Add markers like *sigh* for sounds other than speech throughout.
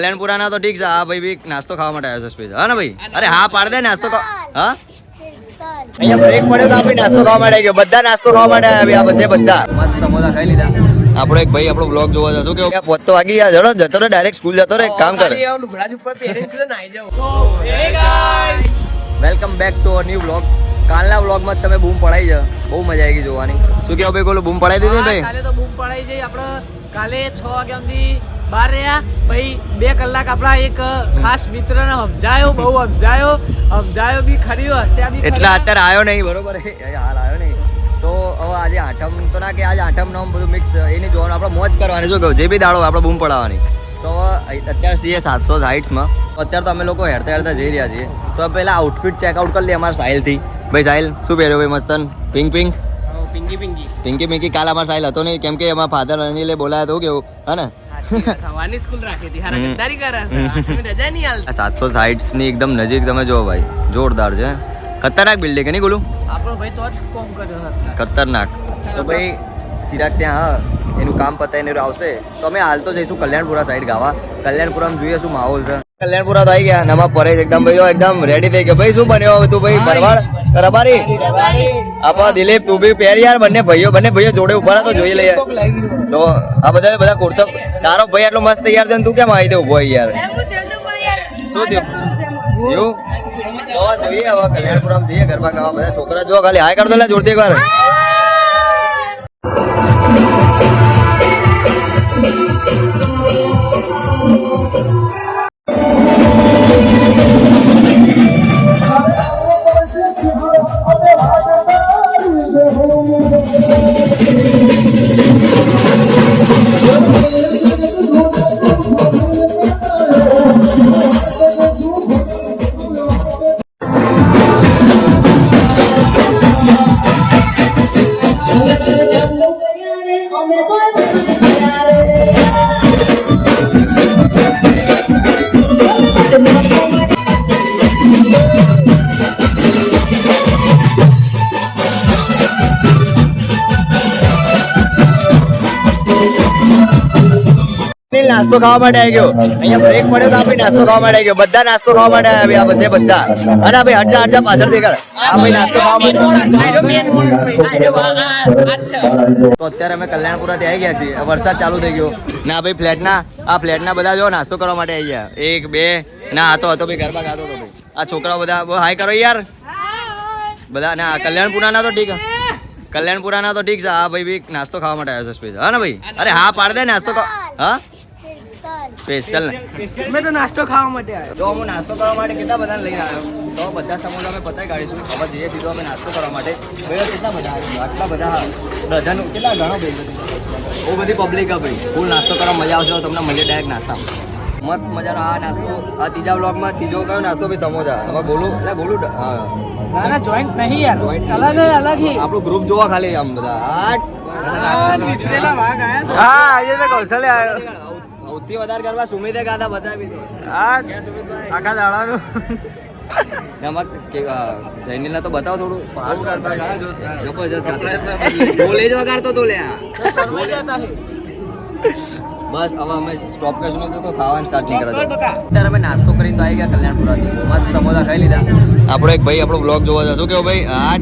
કલ્યાણપુરા ના તો ઠીક છે. આ ભાઈ બી નાસ્તો ખાવા માટે આવ્યો છે સ્પેશિયલ હા ને ભાઈ? અરે હા પાડ દે નાસ્તો હા? અહીંયા બ્રેક પડ્યો તો આપણે નાસ્તો ખાવા માટે આવી ગયો. બધા નાસ્તો ખાવા માટે આવ્યા આ બધે બધા. મસ્ત સમોસા ખાઈ લીધા. આપણો એક ભાઈ આપણો બ્લોગ જોવા જશો. કે પોત તો વાગી ગયા. જડો જતો રે ડાયરેક્ટ સ્કૂલ જતો રે એક કામ કરે. Welcome back to our new blog કાલના વ્લોગમાં તમે બૂમ પડાઈ છે. બહુ મજા આવી ગઈ જોવાની. શું કેવું ભાઈ બોલો બૂમ પડાઈ દીધી ભાઈ? કાલે તો બૂમ પડાઈ જઈ આપણે કાલે છ વાગ્યા સુધી બહાર રહ્યા પછી બે કલાક આપણા એક ખાસ મિત્રને સમજાયો બહુ સમજાયો સમજાયો બી ખરી હશે બી એટલે અત્યારે આવ્યો નહીં બરોબર? એ હાલ આવ્યો નહીં. તો હવે આજે આઠમ તો ના કે આજે આઠમ નોમ બધું મિક્સ એની જોવાનું આપણે મોજ કરવાની. શું કહું જે બી દાડો આપણે બૂમ પડાવવાની. તો અત્યારે છીએ સાતસો સાઈઠમાં અત્યારે તો અમે લોકો હેરતા હેરતા જઈ રહ્યા છીએ. તો પહેલાં આઉટફિટ ચેકઆઉટ કરી લઈએ અમારા સાહિલથી ભાઈ સાહિલ શું પહેર્યો ભાઈ મસ્તન? Pink pink Pinky Pinky. Pinky Pinky કાલ અમારા સાહિલ હતો નહીં. કેમ કે અમારા ફાધર અનિલે બોલાયા તો કેવું હા ને? થવાની સ્કૂલ રાખી હતી હારા. ગદ્દારી કરે છે રજા નહીં હાલ સાતસો સાતસો સાઈઠની એકદમ નજીક તમે જો ભાઈ. જોરદાર છે. ખતરનાક બિલ્ડિંગ નહીં બોલું આપણો ભાઈ તો જ કોમ કર્યો ખતરનાક. તો ભાઈ ચિરાગ ત્યાં એનું કામ પતાવીને આવશે. તો અમે હાલ તો જઈશું કલ્યાણપુરા સાઈડ ગાવા. કલ્યાણપુરામાં જોઈએ શું માહોલ છે. કલ્યાણપુરા તો આવી ગયા. નમા પરેશ એકદમ ભાઈ એકદમ રેડી થઈ ગયો. ભાઈ શું બન્યો હવે તું ભાઈ? ભરવાડ? રબારી? આપા દિલીપ તું બી પહેર યાર. બંને ભાઈઓ બંને ભાઈઓ જોડે ઊભા તો જોઈ લઈએ. તો આ બધા બધા કુર્તો તારો ભાઈ આટલો મસ્ત તૈયાર છે ને તું કેમ આવી દે ઊભો યાર. શું થયું? એવું? જોઈએ હવે કલ્યાણપુરામાં જઈએ. ગરબા ગાવા બધા છોકરા. જો ખાલી હાય કરતો લે જોડતી એકવાર નાસ્તો ખાવા માટે આવી ગયો. અહીંયા બ્રેક પડ્યો તો આપણે નાસ્તો ખાવા માટે આવી ગયો. બધા નાસ્તો ખાવા માટે આવ્યા બધે બધા. અને આ ભાઈ હટજા હટજા પાછળ દેખાડ. આ ભાઈ નાસ્તો ખાવા માટે તો અત્યારે અમે કલ્યાણપુરાથી આવી ગયા છીએ. વરસાદ ચાલુ થઈ ગયો. ના ભાઈ ફ્લેટના, આ ફ્લેટના બધા જો નાસ્તો કરવા માટે આવી ગયા. એક, બે, ના, આ તો હતો ભાઈ ગરબા ગાતો હતો ભાઈ. આ છોકરાઓ બધા, બહુ હાય કરો યાર. બધા, ના, કલ્યાણપુરાના તો ઠીક. કલ્યાણપુરાના તો ઠીક છે. આ ભાઈ બી નાસ્તો ખાવા માટે આવ્યો છે સ્પેશિયલ હા ને ભાઈ? અરે હા, પાડ દે નાસ્તો ખા- હા? સ્પેશિયલ ને. મેં તો નાસ્તો ખાવા માટે આવ્યો. જો હું નાસ્તો કરવા માટે કેટલા બધા લઈને આવ્યો? તો બધા સમોસા અમે પતાવી કાઢીશું. હવે જઈએ સીધો અમે નાસ્તો કરવા માટે. ભાઈ કેટલા બધા આવ્યા? આટલા બધા ડઝન કેટલા ઘણો ભાઈ બહુ બધી પબ્લિક આ ભાઈ ફૂલ નાસ્તો કરવા મજા આવશે તો તમને મળીએ ડાયરેક્ટ નાસ્તા મસ્ત મજાનો આ નાસ્તો આ ત્રીજા બ્લોગમાં ત્રીજો કયો નાસ્તો ભાઈ સમોસા? હવે બોલું. એટલે બોલું ના ના જોઈન્ટ નહીં યાર. Joint અલગ અલગ હી આપણું ગ્રુપ જોવા ખાલી આમ બધા. આઠ નીકળેલા વાઘ આયા હા આજે તો કૌશલ્ય આવ્યો સૌથી વધારે કરવા સુમિતે ગાતા બતાવી દો હા ક્યાં સુમિતભાઈ આખા દાડાનું. નમક કે જૈનિલને તો બતાવો થોડું. પાવું કરતા જબરજસ્ત ગાતા જ વગાડતો તો લ્યા. બસ હવે અમે સ્ટોપ કરશું તો ખાવાનું સ્ટાર્ટ નહીં કરે અત્યારે અમે નાસ્તો કરીને તો આવી ગયા કલ્યાણપુરાથી. મસ્ત સમોસા ખાઈ લીધા. આપણો એક ભાઈ આપણો બ્લોગ જોવા છે શું કેવું ભાઈ? આ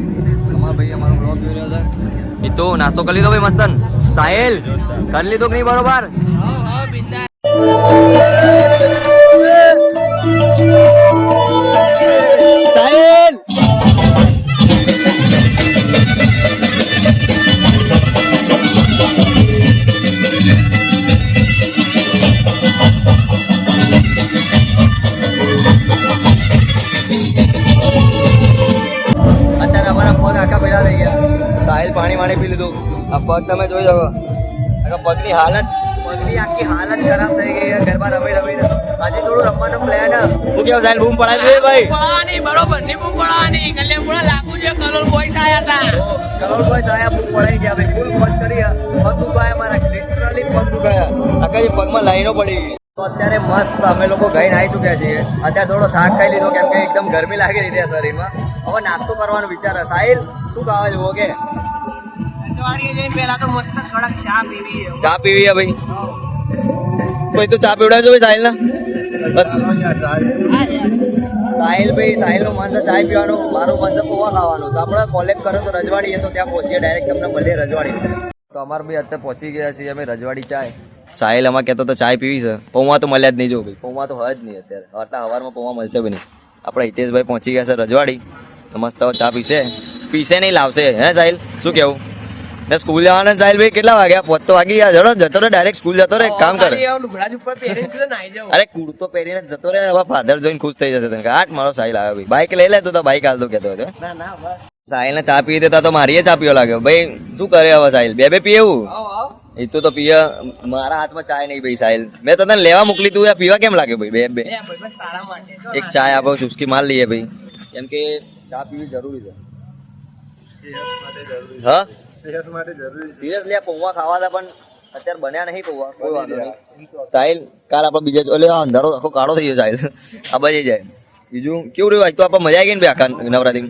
અમારો ભાઈ અમારો બ્લોગ જોઈ રહ્યો છે. એ તો નાસ્તો કરી લીધો ભાઈ મસ્તન. સાહેલ, કરી લીધો કે નહીં બરોબર? સાહેલ! અત્યારે અમારા ફોન આખા ભેડા થઈ ગયા. સાહિલ પાણી વાણી પી લીધું. આ પગ તમે જોઈ શકો. આખા પગની હાલત. પગની આખી હાલત ખરાબ થઈ ગઈ છે. ગરબા રમી રમીને. આજે થોડું રમવાનો પ્લાન હું કેવું સાહિલ બૂમ પડાવી દે ભાઈ? પડાવાની બરોબર. ની બૂમ પડાવાની. કલ્યાણપુરા લાગુ છે. કલોલ બોયસ આયા હતા કરોડ ભાઈ સાયા બૂમ પડાઈ ગયા ભાઈ. ફૂલ મોજ કરી પગ દુખાયા મારા. લિટરલી પગ દુખાયા આખા જે પગમાં લાઈનો પડી ગઈ? તો અત્યારે મસ્ત અમે લોકો ગઈને આવી ચૂક્યા છીએ. અત્યારે થોડો થાક ખાઈ લીધો કેમ કે એકદમ ગરમી લાગી રહી છે શરીરમાં. હવે નાસ્તો કરવાનો વિચાર સાહિલ શું ખાવા જવો કે? પહેલા તો મસ્ત કડક ચા પીવી ચા પીવી છે ભાઈ. કોઈ તો ચા પીવડાવજો ભાઈ સાહિલ ને બસ. સાહિલ ભાઈ સાહિલનું મન છે ચાય પીવાનું. મારું મન છે પૌવા ખાવાનું. તો આપણે કોલેજ કરો તો રજવાડી તો ત્યાં પહોંચીએ ડાયરેક્ટ તમને મળીએ રજવાડી તો અમારે ભાઈ અત્યારે પહોંચી ગયા છીએ અમે રજવાડી ચાય. સાહિલ અમાર કહેતો તો ચાય પીવી છે. પૌવા તો મળ્યા જ નહીં જો ભાઈ. પૌવા તો હોય જ નહીં અત્યારે. આટલા હવારમાં પૌવા મળશે બી નહીં. આપણે હિતેશભાઈ પહોંચી ગયા છે રજવાડી. મસ્ત ચા પીશે. પીશે નહીં લાવશે. હે સાહિલ શું કેવું? ને સ્કૂલ જવાના સાહિલ ભાઈ કેટલા વાગ્યા? પોત તો વાગી ગયા. જડો જતો રે ડાયરેક્ટ સ્કૂલ જતો રે કામ કર. અરે કુર્તો પહેરીને જતો રે હવે ફાધર જોઈને ખુશ થઈ જશે તને. આઠ મારો સાહિલ આવ્યો ભાઈ. બાઈક લઈ લે તો બાઈક હાલતો કહેતો હતો. સાહિલ ને ચા પી દેતા તો મારીએ ચા પીવો લાગ્યો. ભાઈ શું કરે હવે સાહિલ બે બે આવો એ તો તો પીએ. મારા હાથમાં ચાય નહીં ભાઈ સાહેલ મેં તો તને લેવા મોકલી તું. પીવા કેમ લાગ્યો ભાઈ? બે બે. એક ચાય આપો ચુસ્કી માર લઈએ ભાઈ. કેમ કે ચા પીવી જરૂરી છે. હા? સિરિયસલી આ પૌવા ખાવા હતા પણ અત્યારે બન્યા નહીં પૌવા. કોઈ વાંધો નહીં. સાહિલ કાલ આપણે બીજા આ અંધારો આખો કાળો થઈ ગયો સાહિલ. આ બચી જાય. બીજું કેવું રહ્યું? આજ તો આપણે મજા આવી ગઈ ને બે આખા નવરાત્રી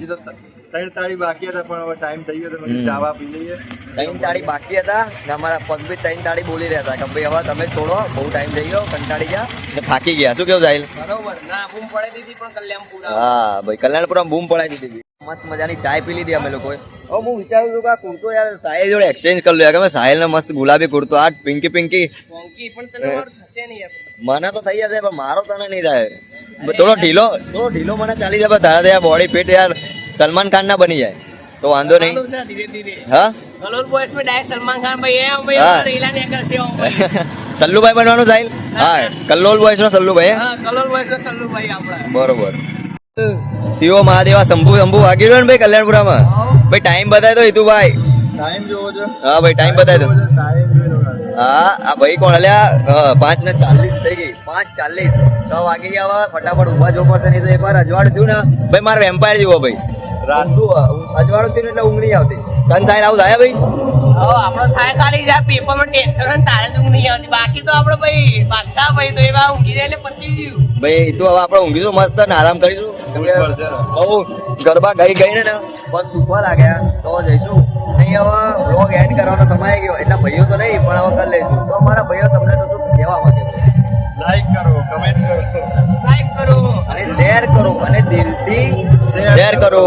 ત્રણ તાળી બાકી હતા પણ હવે ટાઈમ થઈ ગયો તો મેં. ચાવા પી લઈએ. ત્રણ તાળી બાકી હતા ને અમારા પગ બી ત્રણ તાળી બોલી રહ્યા હતા કે ભાઈ હવે તમે છોડો બહુ ટાઈમ થઈ ગયો કંટાળી ગયા ને થાકી ગયા. શું કેવું સાહિલ બરોબર. ના બૂમ પડે દીધી પણ કલ્યાણ પૂરા હા ભાઈ કલ્યાણપુરમ બૂમ પડાવી દીધી મસ્ત મજાની ચાય પી લીધી અમે લોકોએ. હવે હું વિચારું છું કે આ કુર્તો યાર સાહેલ જોડે એક્સચેન્જ કરી લો યાર. કે સાહિલ ને મસ્ત ગુલાબી કુર્તો આ પિંકી પિંકી. વોંકી પણ તને મારું થશે નહીં યાર. મને તો થઈ જશે પણ મારો તને નહીં થાય. થોડો ઢીલો થોડો ઢીલો મને ચાલી જાય પણ તારા તો બોડી ફિટ યાર. સલમાન ખાન ના બની જાય. તો વાંધો નહીં. હા? *laughs* સલ્લુભાઈ બનવાનું સાહેબ? હા. કલ્લોલ બોયસ નો સલ્લુભાઈ બરોબર. શિવો મહાદેવા શંભુ શંભુ વાગી રહ્યો ને ભાઈ કલ્યાણપુરામાં? ભાઈ ટાઈમ બતાવી દો હિતુભાઈ. હા ભાઈ ટાઈમ બતાવી દો હા આ ભાઈ કોણ અલ્યા પાંચ ને ચાલીસ થઈ ગઈ. પાંચ ચાલીસ. છ વાગી ગયા ફટાફટ ઊભા જો પડશે નહીં તો એકવાર. અજવાડ થયું ને. ભાઈ મારો વેમ્પાયર જેવો ભાઈ. અજવાળું થયું એટલે ઊંઘ નહીં આવતી. તન સાઈન આવું થાય ભાઈ? આપણો થાય ખાલી જ્યાં પેપરમાં ટેન્શન હોય તારે જ ઊંઘ નહીં આવતી. બાકી તો આપણે ભાઈ બાદશાહ ભાઈ તો એવા ઊંઘી જાય એટલે પતી ગયું. ભાઈ તો હવે આપણે ઊંઘીશું મસ્ત ને આરામ કરીશું. બહુ ગરબા ગઈ ગઈ ને ને પગ દુખવા લાગ્યા તો જઈશું. નહીં હવે બ્લોગ એન્ડ કરવાનો સમય આવી ગયો એટલે ભાઈઓ તો નહીં પણ હવે કરી લઈશું. તો અમારા ભાઈઓ તમને તો શું કહેવા માંગે છે? લાઈક કરો કમેન્ટ કરો. સબસ્ક્રાઇબ કરો. અને શેર કરો અને દિલથી શેર કરો.